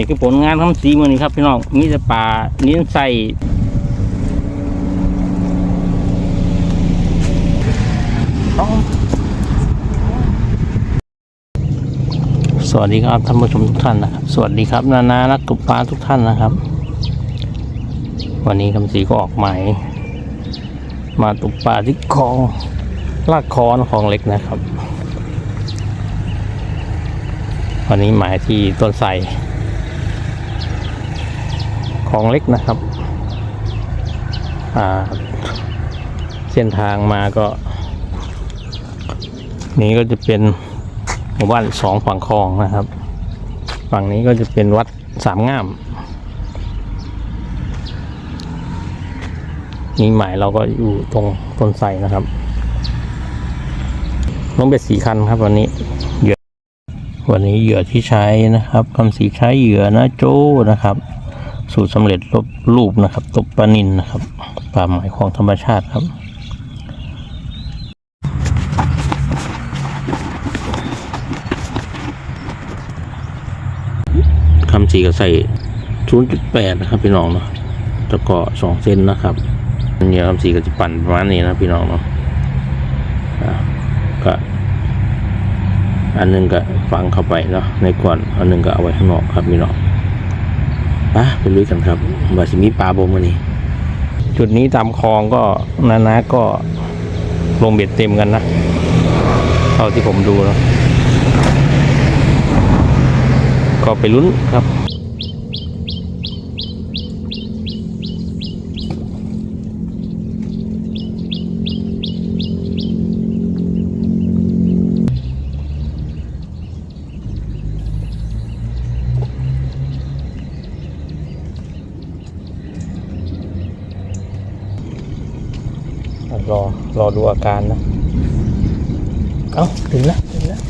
นี่คือผลงานทำสีมือนี้ครับพี่น้องมีแต่ปลานิ้นใส่สวัสดีครับท่านผู้ชมทุกท่านนะครับ สวัสดีครับ นานานักตกปลาทุกท่านนะครับ วันนี้คำสีก็ออกหมายมาตุกปลาที่คลองลากคอนคลองเล็กนะครับ วันนี้หมายที่ต้นไทร คลองเล็กนะครับเส้นทางมาก็ นี้ก็จะเป็นหมู่บ้านสองฝั่งคลองนะครับ ฝั่งนี้ก็จะเป็นวัดสามงาม นี่หมายเราก็อยู่ตรงต้นไทรนะครับลงเบ็ดสีคันครับวันนี้เหยื่อวันนี้เหยื่อที่ใช้นะครับคำสีใช้เหยื่อนะโจ้นะครับ สูตรสำเร็จรูปรูปนะครับตบปลานินนะครับปลาหมายของธรรมชาติครับคำสีก็ใส่ 0.8 นะครับพี่น้องเนาะแล้วก็2เซนนะครับเนี่ยคำสีก็จะปั่นประมาณนี้นะพี่น้องเนาะอะก็อันหนึงก็ฝังเข้าไปเนาะในก่อนอันหนึงก็เอาไว้ข้างนอกครับพี่น้อง ไปไปลุยกันครับว่าสิมีปลาบมันนี้จุดนี้ตามคลองก็นานะก็ลงเบ็ดเต็มกันนะเท่าที่ผมดูแล้วก็ไปลุ้นครับ ดูอาการนะ เอ้าถึงแล้วถึงแล้ว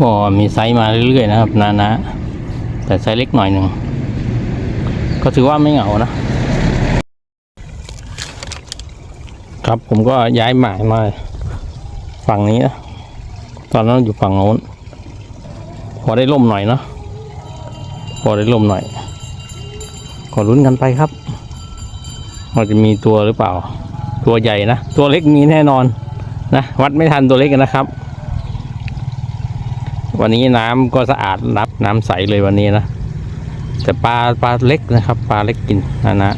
ก็มีไซส์มาเรื่อยๆนะครับ นานะแต่ไซส์เล็กหน่อยหนึ่ง ก็ถือว่าไม่เหงานะ ครับผมก็ย้ายหมายมาฝั่งนี้นะตอนนั้นอยู่ฝั่งโน้น พอได้ล่มหน่อยเนาะพอได้ล่มหน่อย ขอลุ้นกันไปครับว่าจะมีตัวหรือเปล่า ตัวใหญ่นะ ตัวเล็กมีแน่นอนนะ วัดไม่ทันตัวเล็กกันนะครับ วันนี้น้ำก็สะอาดน้ำน้ำใสเลยวันนี้นะ แต่ปลาปลาเล็กนะครับปลาเล็กกินนะนะ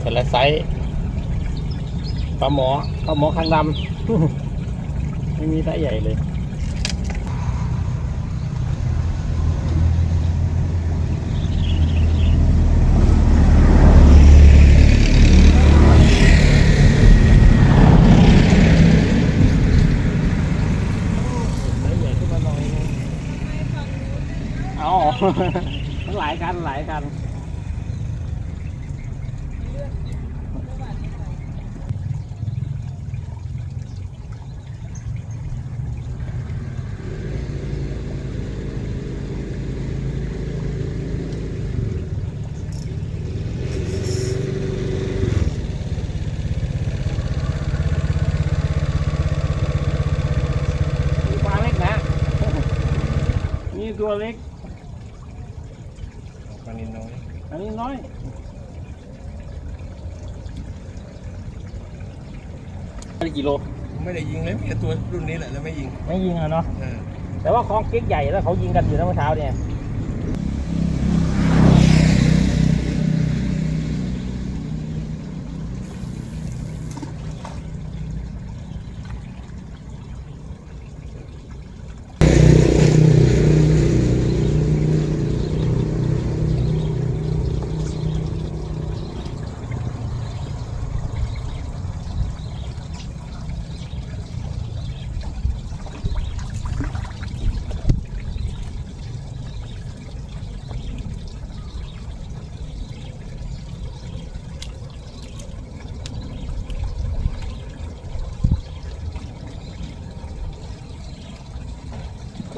แต่ละไซส์ปลาหมอปลาหมอคางดำไม่มีไซส์ใหญ่เลย มันหลายกันหลายกันตัวเล็ก ได้กี่โล ไม่ได้ยิงเลยมีแต่ตัวรุ่นนี้แหละแล้วไม่ยิงไม่ยิงอะเนาะ เออแต่ว่าคลองเก๊กใหญ่แล้วเขายิงกันอยู่นะเมื่อเช้าเนี่ย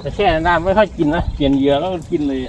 แต่แช่น้ำไม่ค่อยกินนะเปลี่ยนเหยื่อแล้วก็กินเลย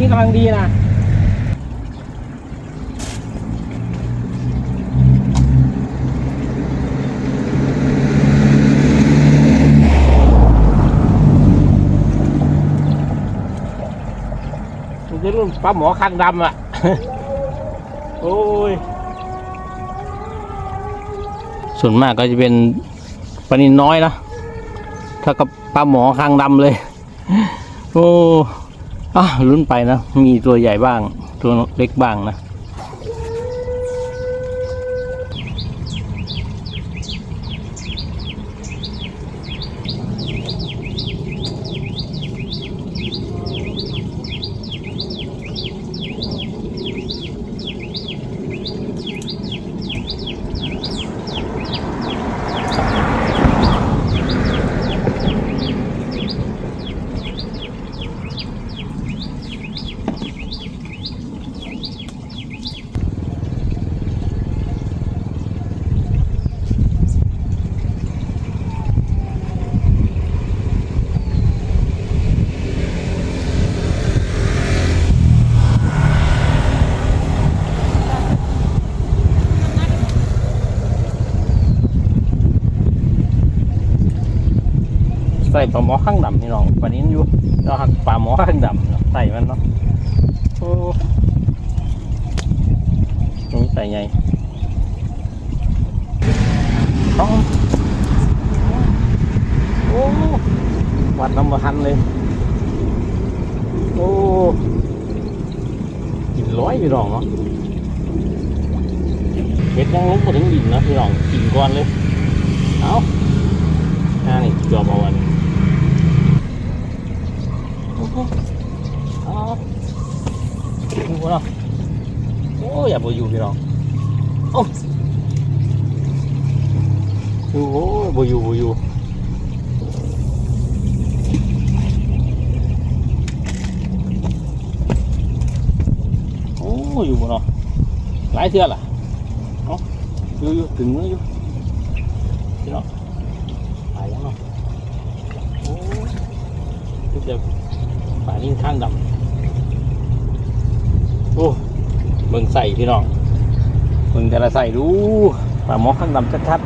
นี้กำลังดีนะมันจะรุ่นปลาหมอคางดำอะ โอ้ย ส่วนมากก็จะเป็นปลานินน้อยนะ ถ้ากับปลาหมอคางดำเลย โอ้ อะลุ้นไปนะ มีตัวใหญ่บ้าง ตัวเล็กบ้างนะ ปลาหมอข้างดำนี่น้องปลานิ้อยู่เราหักปลาหมอข้างดำเนาะใส่มันเนาะโอ้นี้ใส่ไงต้องโอ้วัดน้ำมาทันเลยโอ้กินร้อยพี่น้องเนาะเห็ดยังลงมาถึงดินนะพี่น้องกินก่อนเลยเอาอ่านี่เกือบเอาวัน นี้โอ้โหเอาดูเนาะโอ้ยอย่าไปอยู่พี่น้องโอ้ดูโอ้ยบ่อยู่บ่อยู่โอ้ยอยู่บ่เนาะหลายเทื่อล่ะเอาอยู่อยู่ถึงมืออยู่พี่น้องตายยังเนาะโอ้ยทุกเดี๋ยว ป่านิ่งข้างดำโอ้เบิ่งใส่พี่น้องเบิ่งแต่ละใส่ดูป่าหมอข้างดำชัด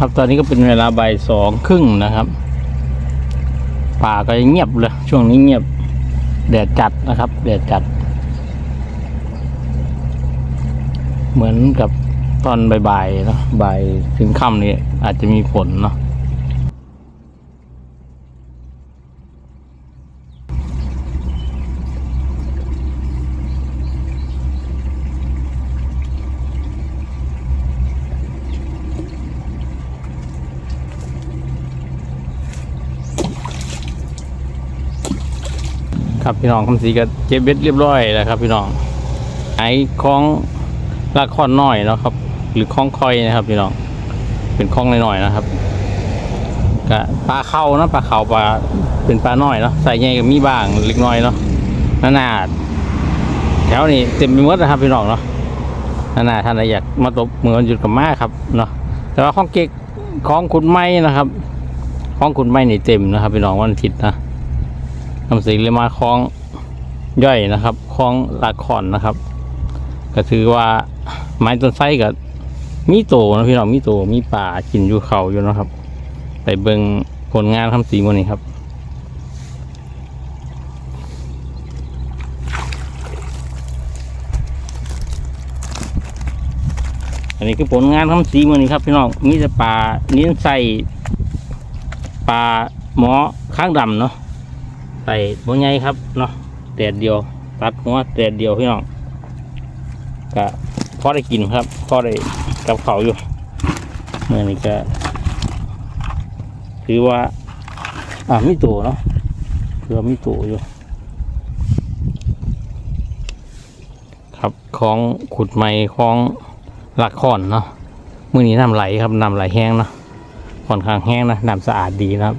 ครับตอนนี้ก็เป็นเวลาบ่ายสองครึ่งนะครับ ป่าก็เงียบเลย ช่วงนี้เงียบแดดจัดนะครับแดดจัด เหมือนกับตอนบ่ายๆเนาะบ่ายถึงค่ำนี่อาจจะมีฝนเนาะ ครับพี่น้องคำสีก็เจ็บเบ็ดเรียบร้อยแล้วครับพี่น้องไอ้ของลากคอนน้อยเนาะครับ หรือคล้องคอยนะครับพี่น้องเป็นคล้องน้อยๆนะครับก็ปลาเข้านะปลาเข่าปลาเป็นปลาน้อยเนาะใส่ใหญ่ก็มีบ้างเล็กน้อยเนาะนานาแถวนี้เต็มไปหมดนะครับพี่น้องเนาะนานาท่านอยากมาตบมือวันหยุดกับมาครับเนาะแต่ว่าของเก๊กของขุนไม้นะครับ ของขุนไม้นี่เต็มนะครับพี่น้องวันอาทิตย์นะ นำสีเลยมาคลองย่อยนะครับคลองหลักขอนนะครับ ก็ถือว่าไม้ต้นไทรกับมีโตนะพี่น้องมีโตมีป่ากินอยู่เขาอยู่นะครับ ไปเบิงผลงานทำสีมันนี้ครับอันนี้คือผลงานทำสีมันนี้ครับพี่น้องมีแต่ปลานิ้นใส่ปลาหมอข้างดำเนาะ ส่บัวใหญ่ครับเนาะแดดเดียว ตัดหัวแดดเดียวพี่น้องก็พอได้กินครับพอได้กับเขาอยู่เมื่อนี้ก็ถือว่า อ่ามีตัวเนาะถือว่ามีตัวอยู่ครับของขุดไม้ของหลักขอนเนาะมือนี้น้ำไหลครับน้ำไหลแห้งเนาะค่อนข้างแห้งนะน้ำสะอาดดีนะครับ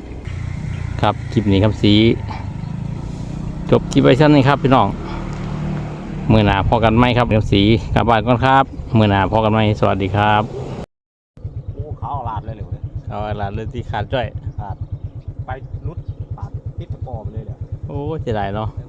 ครับคลิปนี้ครับสี จบคลิปไปชั้นนี้ครับพี่น้องมือหนาพอกันไหมครับเดี๋ยวสีกลับบ้านก่อนครับมือหนาพอกันไหมสวัสดีครับโอ้เขาเอาลาดเลยเหรอเนี่ยเอาละเลยที่ขาดจ้อยลาดไปรุดปาดปิดตะกอไปเลยเนี่ยโอ้เสียดายเนาะ เออ